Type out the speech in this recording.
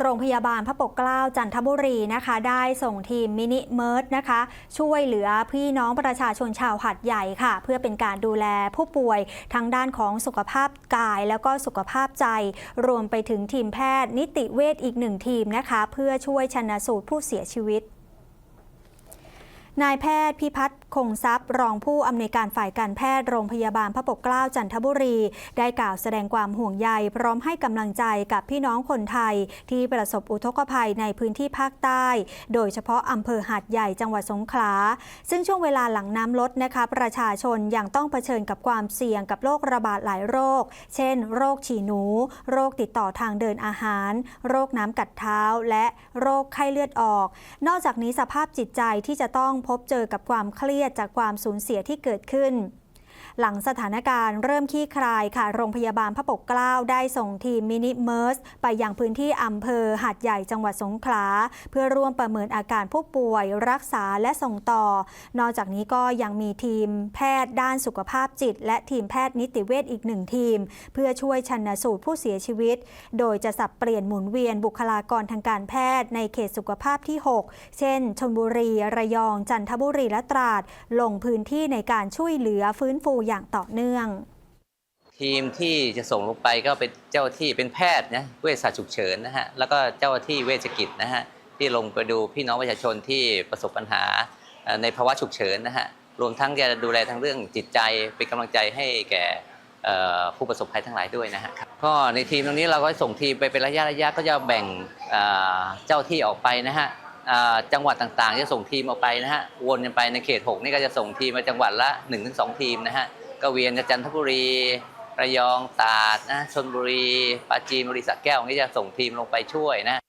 โรงพยาบาลพระปกเกล้าจันทบุรีนะคะ ได้ส่งทีมมินิเมิร์ดนะคะ ช่วยเหลือพี่น้องประชาชนชาวหัดใหญ่ค่ะ เพื่อเป็นการดูแลผู้ป่วยทั้งด้านของสุขภาพกาย แล้วก็สุขภาพใจ รวมไปถึงทีมแพทย์นิติเวชอีกหนึ่งทีมนะคะ เพื่อช่วยชนะสูตรผู้เสียชีวิต นายแพทย์พิพัฒน์คงทรัพย์ รองผู้อำนวยการฝ่ายการแพทย์โรงพยาบาลพระปกเกล้าจันทบุรี ได้กล่าวแสดงความห่วงใย พร้อมให้กำลังใจกับพี่น้องคนไทย ที่ประสบอุทกภัยในพื้นที่ภาคใต้ โดยเฉพาะอำเภอหาดใหญ่จังหวัดสงขลา ซึ่งช่วงเวลาหลังน้ำลดนะคะประชาชนยังต้องเผชิญกับความเสี่ยงกับโรคระบาดหลายโรค เช่น โรคฉี่หนู โรคติดต่อทางเดินอาหาร โรคน้ำกัดเท้า และโรคไข้เลือดออก นอกจากนี้สภาพจิตใจที่จะต้องพบเจอกับความเครียดจากความสูญเสียที่เกิดขึ้น หลังสถานการณ์เริ่มคลี่คลายค่ะ โรงพยาบาลพระปกเกล้าได้ส่งทีมมินิเมิร์สไปยังพื้นที่อำเภอหาดใหญ่จังหวัดสงขลา เพื่อร่วมประเมินอาการผู้ป่วย รักษาและส่งต่อ นอกจากนี้ก็ยังมีทีมแพทย์ด้านสุขภาพจิต และทีมแพทย์นิติเวชอีกหนึ่งทีม เพื่อช่วยชันสูตรผู้เสียชีวิต โดยจะสับเปลี่ยนหมุนเวียนบุคลากรทางการแพทย์ในเขตสุขภาพที่ 6 เช่นชลบุรี ระยอง จันทบุรี และตราด ลงพื้นที่ในการช่วยเหลือฟื้นฟูอย่างต่อเนื่อง ทีมที่จะส่งลงไปก็เป็นเจ้าที่เป็นแพทย์นะเวชศาสตร์ฉุกเฉินนะฮะแล้วก็เจ้าที่เวชกิจนะฮะที่ลงไปดูพี่น้องประชาชนที่ประสบปัญหาในภาวะฉุกเฉินนะฮะรวมทั้งจะดูแลทั้งเรื่องจิตใจเป็นกำลังใจให้แก่ผู้ประสบภัยทั้งหลายด้วยนะฮะก็ในทีมตรงนี้เราก็ส่งทีมไปเป็นระยะระยะก็จะแบ่งเจ้าที่ออกไปนะฮะ จังหวัดต่างๆ จะส่งทีมออกไปนะฮะวนกันไปในเขต 6 นี่ก็จะส่งทีมมาจังหวัดละ 1-2 ทีมนะฮะก็เวียนกับจันทบุรี ระยองตราดนะชนบุรีปราจีนบุรีสระแก้วนี่จะส่งทีมลงไปช่วยนะ